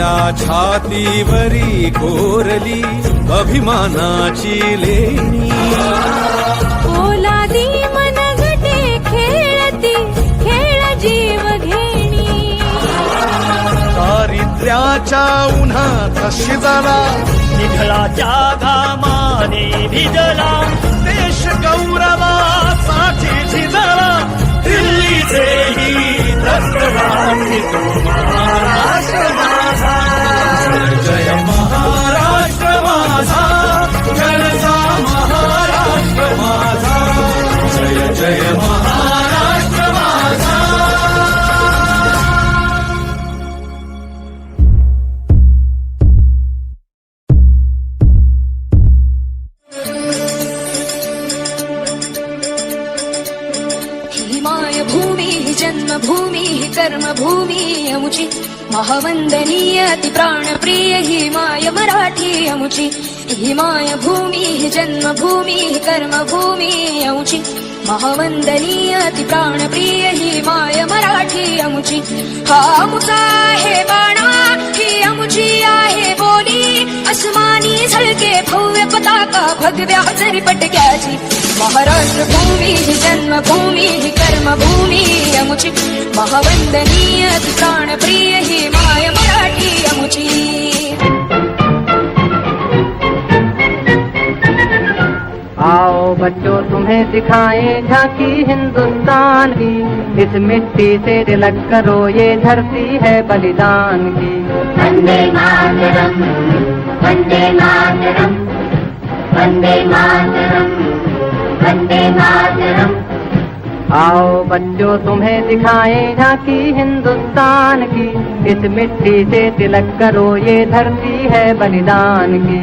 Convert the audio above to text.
काळ्या छातीवरी कोरली अभिमानाची लेणी. ओलादी मनगटे खेळती खेळ जीव घेणी. दारिद्र्याच्या उन्हात शिजला घामाने भिजला. देश गौरवासाठी झिजला दिल्लीचे ही हिमाय भूमी जन्मभूमी कर्मभूमी अमुची। महावंदनीय ती प्राणप्रिय हिमाय मराठी अमुची। हिमाय भूमी जन्मभूमी कर्मभूमी अमुची। महावंदनीय ती प्राणप्रिय हिमाय मराठी अमुची। हा अमुचा आहे बाणा ही अमुची आहे बोली। अस्मानी झळके भव्य पताका भगव्या जरी पटक्याची। महाराष्ट्र भूमी ही जन्मभूमी ही कर्मभूमी अमुची महावंदनीय ती प्राणप्रिय ही माय मराठी अमुची आओ बच्चों तुम्हें दिखाएँ झांकी हिंदुस्तान की। इस मिट्टी से तिलक करो ये धरती है बलिदान की। वंदे मातरम् वंदे मातरम् वंदे मातरम् वंदे मातरम्। आओ बच्चों, तुम्हें दिखाए झांकी हिंदुस्तान की। इस मिट्टी से तिलक करो, ये धरती है बलिदान की।